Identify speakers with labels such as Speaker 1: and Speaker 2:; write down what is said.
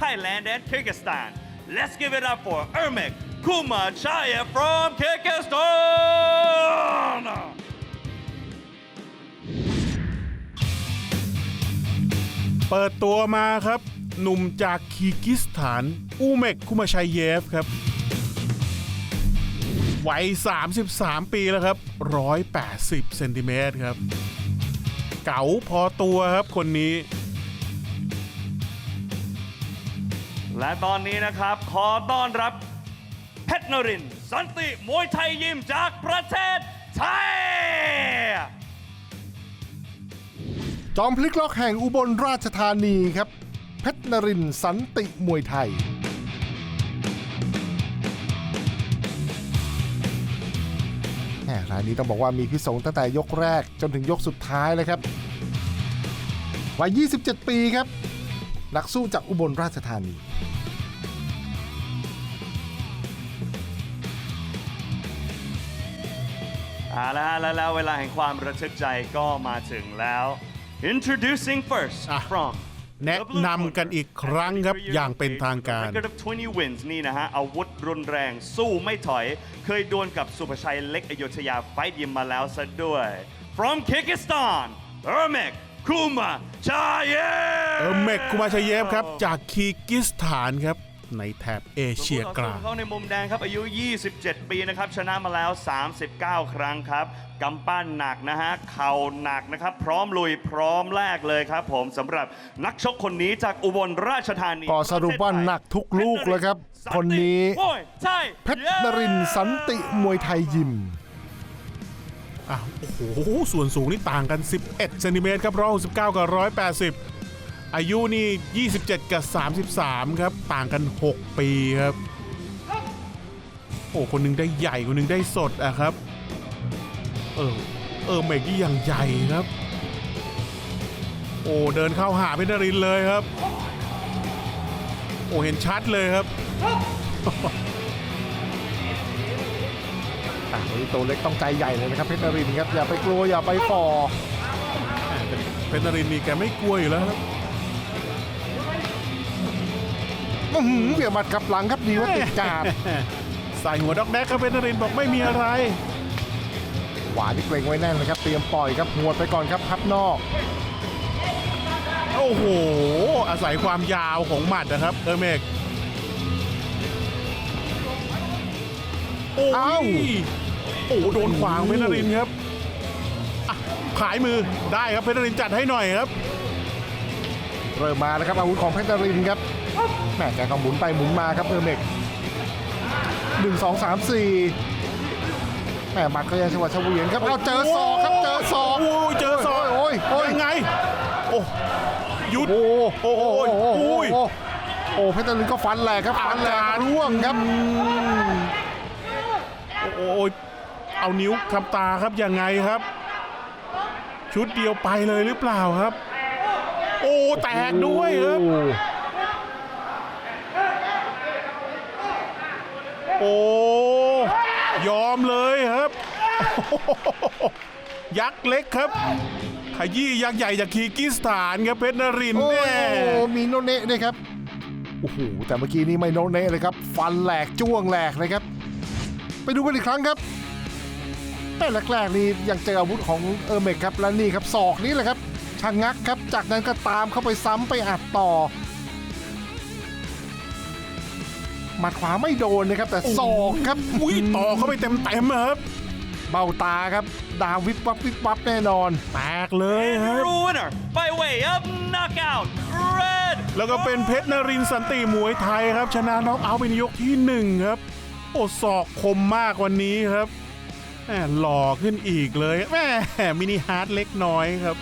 Speaker 1: Thailand and Kyrgyzstan. Let's give it up for Ermek Kumachaya from Kyrgyzstan.
Speaker 2: เปิดตัวมาครับ หนุ่มจากคีร์กิสถาน อูเมกคุมาชัยเยฟครับวัย 33 ปีแล้วครับ 180 เซนติเมตรครับ เก๋าพอตัวครับคนนี้
Speaker 1: และตอนนี้นะครับ ขอต้อนรับเพชรนรินทร์สันติมวยไทยยิมจากประเทศไทย
Speaker 3: จอมพลิกล็อกแห่งอุบลราชธานีครับ เพชรนรินทร์สันติมวยไทย แหมรายนี้ต้องบอกว่ามีพิษสงตั้งแต่ยกแรกจนถึงยกสุดท้ายเลยครับวัย 27 ปีครับ นักสู้จากอุบลราชธานี
Speaker 1: เอาละฮะแล้วแล้วเวลาแห่งความระทึกใจก็มาถึงแล้ว Introducing first
Speaker 2: อะ
Speaker 1: from
Speaker 2: แนะนำกันอีกครั้งครับอย่างเป็นทางการ
Speaker 1: Record of 20 wins นี่นะฮะ อาวุธรุนแรงสู้ไม่ถอย เคยดวลกับสุภชัยเล็กอโยธยาไฟท์ยิมมาแล้วซะด้วย From Kyrgyzstan Ermek Kuma Chayev
Speaker 2: เออเมกคุมาชัยเยฟครับ จากคีร์กิสถานครับ ในแถบเอเชียกลาง
Speaker 1: ส่วนคู่ต่อสู้ของเขาในมุมแดงครับอายุ 27 ปีนะครับ ชนะมาแล้ว 39 ครั้งครับกำปั้นหนักนะฮะ เข่าหนักนะครับ พร้อมลุยพร้อมแลกเลยครับ ผมสำหรับนักชกคนนี้จากอุบลราชธานี
Speaker 3: ก็สรุปว่าหนักทุกลูกเลยครับ คนนี้
Speaker 1: โอ้ยใช่
Speaker 3: เพชรนรินทร์สันติมวยไทยยิม
Speaker 2: อะโอ้โหส่วนสูงนี่ต่างกัน 11เซนติเมตรครับ169กับ180อายุนี่ 27 กับ 33 ครับ ต่างกัน 6 ปีครับ โอ้คนหนึงได้ใหญ่ คนหนึงได้สดอะครับ เออ เออเมกนี่อย่างใหญ่ครับ โอ้เดินเข้าหาเพชรรินเลยครับ โอ้เห็นชัดเลยครับ
Speaker 3: อะวันนี้ตัวเล็กต้องใจใหญ่เลยนะครับเพชรนรินทร์ครับอย่าไปกลัวอย่าไปฝ่อ
Speaker 2: เพชรนรินทร์นี่แกไม่กลัวอยู่แล้วครับ
Speaker 3: อื้อหือเบี่ยงหมัดกลับหลังครับดีว่าติดการด
Speaker 2: ใส่หัวด็อกแดกครับเพชรนรินทร์บอกไม่มีอะไร
Speaker 3: หวานที่เกรงไว้แน่นเลยครับเตรียมปล่อยครับหัวดไปก่อนครับพับนอก
Speaker 2: โอ้โห อาศัยความยาวของหมัดนะครับเออเมก โอ้
Speaker 3: เอ้า
Speaker 2: ยโอ้โหโดนขวางเพชรนรินทร์ครับอะขายมือได้ครับเพชรนรินทร์จัดให้หน่อยครับ
Speaker 3: เริ่มมาแล้วครับอาวุธของเพชรนรินทร์ครับแหม่แกก็หมุนไปหมุนมาครับเออเมกหนึ่งสองสามสี่แหม่หมัดก็ยังจังหวะเฉวียนครับเอาเจอศอกครับเจอศอก
Speaker 2: โอ้ยเจอศอก
Speaker 3: โอ้ยโอ้ย
Speaker 2: ยังไง โอ้หยุด
Speaker 3: โอ้
Speaker 2: โอ้โห
Speaker 3: โอ้
Speaker 2: โอ้ย
Speaker 3: โอ้โอ้เพชรนรินทร์ก็ฟันแหลกครับฟันแหลกร่วงครับ
Speaker 2: โอ้ย เอานิ้วคำตาครับยังไงครับ ชุดเดียวไปเลยหรือเปล่าครับ โอ้แตกด้วยครับ โอ้ยอมเลยครับ ยักษ์เล็กครับขยี้ยักษ์ใหญ่จากคีร์กิสถานครับเพชรนรินทร์
Speaker 3: โอ้
Speaker 2: แน่
Speaker 3: มีโนเนะด้วยครับ โอ้โห แต่เมื่อกี้นี้ไม่โนเนะเลยครับ ฟันแหลกจ้วงแหลกเลยครับ ไปดูกันอีกครั้งครับ แต่แรกๆนี่ยังเจออาวุธของเออร์เมกครับและนี่ครับศอกนี่แหละครับชะงักครับ จากนั้นก็ตามเข้าไปซ้ำไปอัดต่อ หมัดขวาไม่โดนนะครับ แต่ศอกครับ
Speaker 2: อุ้ยต่อเข้าไปเต็มๆอะครับ
Speaker 3: เบ้าตาครับ ดาววิบวับวิบวับแน่นอน
Speaker 2: แตกเลยครับ
Speaker 1: winner by way of knockout red
Speaker 2: แล้วก็เป็นเพชรนรินทร์สันติมวยไทยครับ ชนะน็อกเอาท์เป็นยกที่หนึ่งครับ โอ้ศอกคมมากวันนี้ครับแหม่หล่อขึ้นอีกเลยแหม่มินิฮาร์ดเล็กน้อยครับ